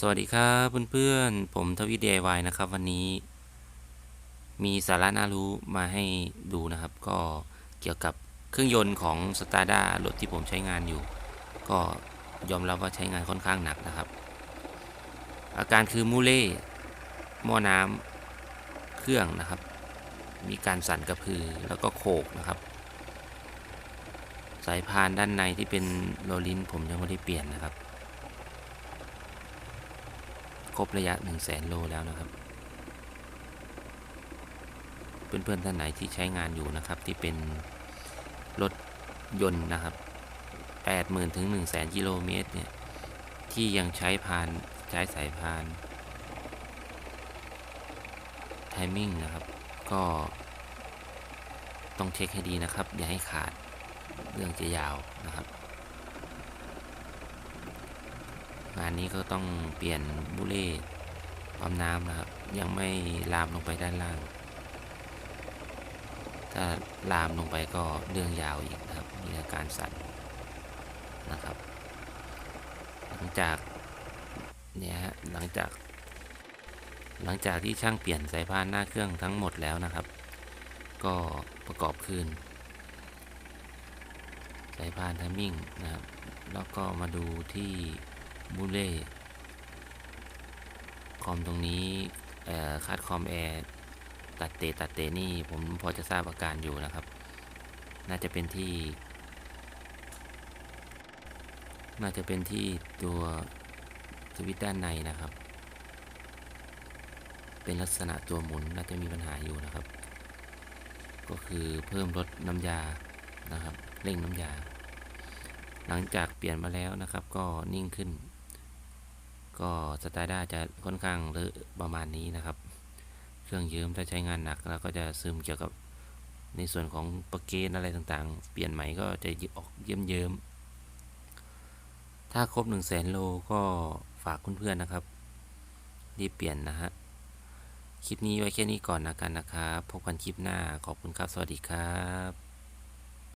สวัสดีครับเพื่อนๆ ผมทวิต DIY นะครับวันนี้ มีสาระน่ารู้มาให้ดูนะครับ ก็เกี่ยวกับเครื่องยนต์ของ s t a r d a รถที่ผมใช้งานอยู่ ก็ยอมรับว่าใช้งานค่อนข้างหนักนะครับ อาการคือมูเล่หม้อน้ำเครื่องนะครับ มีการสั่นกระพือแล้วก็โขกนะครับ สายพานด้านในที่เป็นโรลินผมยังไม่ได้เปลี่ยนนะครับ ครบระยะ 1 0 0 0 0แสนโลแล้วนะครับ เพื่อนๆท่านไหนที่ใช้งานอยู่นะครับ ที่เป็นรถยนต์นะครับ 80,000ถึง1 0 0 0 0 0กิโลเมตรเนี่ยที่ยังใช้พานใช้สายพานไทมิ่งนะครับ ก็ต้องเช็คให้ดีนะครับ อย่าให้ขาดเรื่องจะยาวนะครับ งานนี้ก็ต้องเปลี่ยนบุเล่ปั๊มน้ำนะครับ ยังไม่ลามลงไปด้านล่าง ถ้าลามลงไปก็เรื่องยาวอีกนะครับ มีอาการสั่นนะครับ หลังจากเนี่ยฮะหลังจาก หลังจากที่ช่างเปลี่ยนสายพานหน้าเครื่องทั้งหมดแล้วนะครับ ก็ประกอบคืนสายพานทัมมิ่งนะครับ แล้วก็มาดูที่ บูเล่คอมตรงนี้คาดคอมแอร์ตัดเตะตัดเตะนี่ผมพอจะทราบอาการอยู่นะครับ น่าจะเป็นที่ น่าจะเป็นที่ตัวสวิตช์ด้านในนะครับ เป็นลักษณะตัวหมุนน่าจะมีปัญหาอยู่นะครับ ก็คือเพิ่มลดน้ำยานะครับ เร่งน้ำยา หลังจากเปลี่ยนมาแล้วนะครับ ก็นิ่งขึ้น ก็สไตล์ด้าจะค่อนข้างเลอะประมาณนี้นะครับ เครื่องยืมถ้าใช้งานหนักแล้วก็จะซึมเกี่ยวกับในส่วนของปะเกนอะไรต่างๆ เปลี่ยนใหม่ก็จะออกเยิ้มๆถ้าครบ1 0 0 0 0แสนโลก็ฝากเพื่อนๆนะครับ รีบเปลี่ยนนะฮะ คลิปนี้ไว้แค่นี้ก่อนนะกันนะครับ พบกันคลิปหน้า ขอบคุณครับ สวัสดีครับ